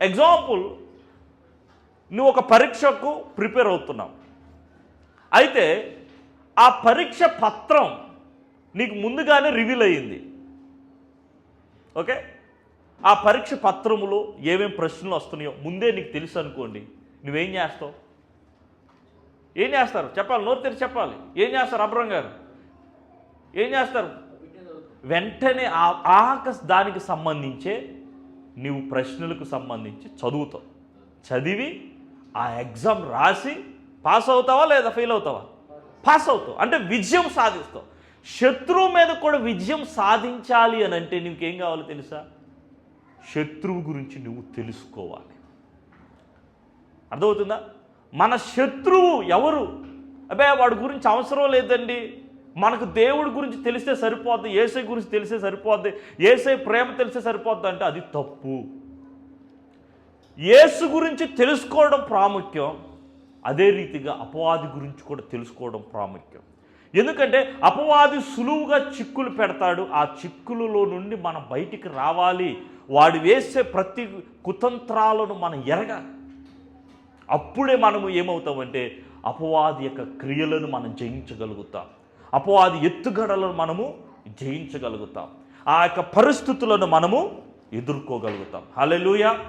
Example నువ్వు ఒక పరీక్షకు ప్రిపేర్ అవుతున్నావు. అయితే ఆ పరీక్ష పత్రం నీకు ముందుగానే రివీల్ అయ్యింది. ఓకే? ఆ పరీక్ష పత్రములో ఏమేం ప్రశ్నలు వస్తున్నాయో ముందే నీకు తెలుసు అనుకోండి. నువ్వేం చేస్తావు? ఏం చేస్తారు? చెప్పాలి నోరు తెరిచి చెప్పాలి. ఏం చేస్తారు అబ్రం గారు? ఏం చేస్తారు? వెంటనే ఆ దానికి సంబంధించే నీవు ప్రశ్నలకు సంబంధించి చదువుతావు. చదివి ఆ ఎగ్జామ్ రాసి పాస్ అవుతావా లేదా ఫెయిల్ అవుతావా? పాస్ అవుతావు. అంటే విజయం సాధిస్తావు. శత్రువు మీద కూడా విజయం సాధించాలి అని అంటే నీకేం కావాలో తెలుసా? శత్రువు గురించి నువ్వు తెలుసుకోవాలి. అర్థమవుతుందా? మన శత్రువు ఎవరు? అబ్బాయి వాడి గురించి అవసరం లేదండి. మనకు దేవుడి గురించి తెలిస్తే సరిపోద్ది ఏసై గురించి తెలిస్తే సరిపోద్ది ఏసై ప్రేమ తెలిస్తే సరిపోద్ది అంటే అది తప్పు. యేసు గురించి తెలుసుకోవడం ప్రాముఖ్యం అదే రీతిగా అపవాది గురించి కూడా తెలుసుకోవడం ప్రాముఖ్యం. ఎందుకంటే అపవాది సులువుగా చిక్కులు పెడతాడు ఆ చిక్కులలో నుండి మనం బయటికి రావాలి. వాడు వేసే ప్రతి కుతంత్రాలను మనం ఎరగాలి. అప్పుడే మనము ఏమవుతామంటే అపవాది యొక్క క్రియలను మనం జయించగలుగుతాం. అపవాది ఎత్తుగడలను మనము జయించగలుగుతాం. ఆ యొక్క పరిస్థితులను మనము ఎదుర్కోగలుగుతాం. హల్లెలూయా.